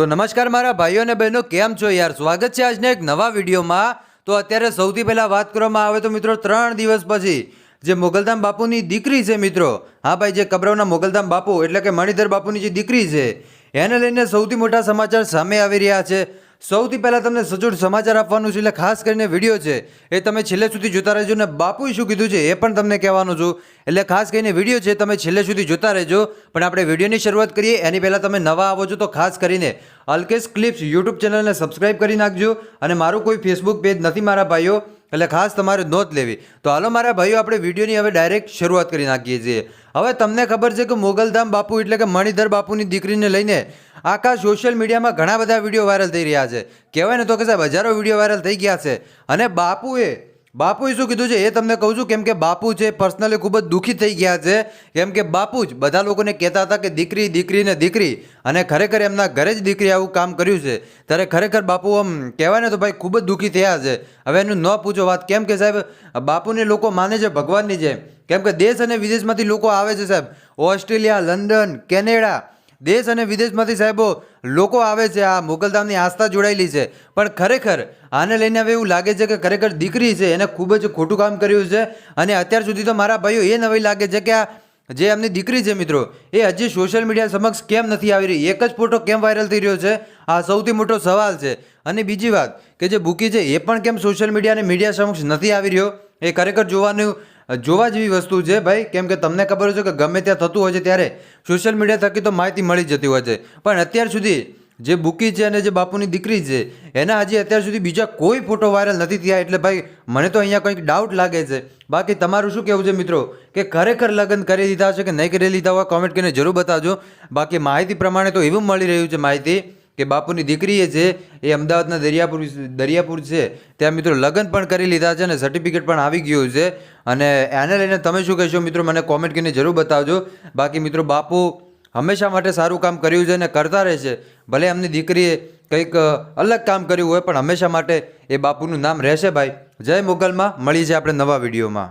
તો નમસ્કાર મારા ભાઈઓ અને બહેનો, કેમ છો યાર? સ્વાગત છે આજના એક નવા વિડીયોમાં. તો અત્યારે સૌથી પહેલાં વાત કરવામાં આવે તો મિત્રો ત્રણ દિવસ પછી જે મોગલધામ બાપુની દીકરી છે મિત્રો, હા ભાઈ, જે કબરવના મોગલધામ બાપુ, એટલે કે મણિધર બાપુની જે દીકરી છે, એને લઈને સૌથી મોટા સમાચાર સામે આવી રહ્યા છે. સૌથી પહેલાં તમને સચોટ સમાચાર આપવાનું છે, એટલે ખાસ કરીને વીડિયો છે, એ તમે છેલ્લે સુધી જોતા રહેજો ને બાપુએ શું કીધું છે, એ પણ તમને કહેવાનું છું. એટલે ખાસ કરીને વીડિયો છે, તમે છેલ્લે સુધી જોતા રહેજો, પણ આપણે વિડીયોની શરૂઆત કરીએ, એની પહેલાં તમે નવા આવો છો તો ખાસ કરીને અલ્કેશ ક્લિપ્સ યુટ્યુબ ચેનલને સબસ્ક્રાઈબ કરી નાખજો, અને મારું કોઈ ફેસબુક પેજ નથી, મારા ભાઈઓ એટલે ખાસ તમારે નોંધ લેવી. તો હાલો મારા ભાઈઓ, આપણે વિડીયોની હવે ડાયરેક્ટ શરૂઆત કરી નાખીએ છીએ. હવે તમને ખબર છે કે મોગલધામ બાપુ એટલે કે મણિધર બાપુની દીકરીને લઈને આખા સોશિયલ મીડિયામાં ઘણા બધા વીડિયો વાયરલ થઈ રહ્યા છે. કહેવાય ને તો કે સાહેબ, હજારો વીડિયો વાયરલ થઈ ગયા છે. અને બાપુએ બાપુએ શું કીધું છે? એ તમને કહું છું, કેમ કે બાપુ છે પર્સનલી ખૂબ જ દુઃખી થઈ ગયા છે. કેમ કે બાપુ જ બધા લોકોને કહેતા હતા કે દીકરી દીકરી ને દીકરી. અને ખરેખર એમના ઘરે જ દીકરી આવું કામ કર્યું છે. ત્યારે ખરેખર બાપુ આમ કહેવાય ને તો ભાઈ ખૂબ જ દુઃખી થયા છે. હવે એનું ન પૂછો વાત. કેમ કે સાહેબ, બાપુને લોકો માને છે ભગવાનની જેમ. કેમ કે દેશ અને વિદેશમાંથી લોકો આવે છે સાહેબ. ઓસ્ટ્રેલિયા, લંડન, કેનેડા દેશ અને વિદેશમાંથી સાહેબો, લોકો આવે છે, આ મોગલધામની આસ્થા જોડાયેલી છે. પણ ખરેખર આને લઈને હવે એવું લાગે છે કે ખરેખર દીકરી છે, એને ખૂબ જ ખોટું કામ કર્યું છે. અને અત્યાર સુધી તો મારા ભાઈઓ એ નવી લાગે છે કે આ જે એમની દીકરી છે મિત્રો, એ હજી સોશિયલ મીડિયા સમક્ષ કેમ નથી આવી રહી? એક જ ફોટો કેમ વાયરલ થઈ રહ્યો છે? આ સૌથી મોટો સવાલ છે. અને બીજી વાત કે જે બુકી છે, એ પણ કેમ સોશિયલ મીડિયા અને મીડિયા સમક્ષ નથી આવી રહ્યો? એ ખરેખર જોવાનું જોવા જેવી વસ્તુ છે ભાઈ. કેમ કે તમને ખબર છે કે ગમે ત્યાં થતું હોય છે ત્યારે સોશિયલ મીડિયા થકી તો માહિતી મળી જતી હોય છે. પણ અત્યાર સુધી જે બુકી છે અને જે બાપુની દીકરી છે, એના હજી અત્યાર સુધી બીજા કોઈ ફોટો વાયરલ નથી થયા એટલે ભાઈ, મને તો અહીંયા કંઈક ડાઉટ લાગે છે. બાકી તમારું શું કહેવું છે મિત્રો? કે ખરેખર લગ્ન કરી દીધા છે કે નહીં કરી લીધા હોય કોમેન્ટ કરીને જરૂર બતાવજો. બાકી માહિતી પ્રમાણે તો એવું મળી રહ્યું છે માહિતી કે બાપુની દીકરી એ છે એ અમદાવાદના દરિયાપુર દરિયાપુર છે, ત્યાં મિત્રો લગ્ન પણ કરી લીધા છે અને સર્ટિફિકેટ પણ આવી ગયું છે. અને એને લઈને તમે શું કહેશો મિત્રો? મને કોમેન્ટ કરીને જરૂર બતાવજો. બાકી મિત્રો, બાપુ હંમેશા માટે સારું કામ કર્યું છે અને કરતા રહેશે ભલે એમની દીકરીએ કંઈક અલગ કામ કર્યું હોય, પણ હંમેશા માટે એ બાપુનું નામ રહેશે ભાઈ. જય મોગલમાં મળી છે આપણે નવા વિડીયોમાં.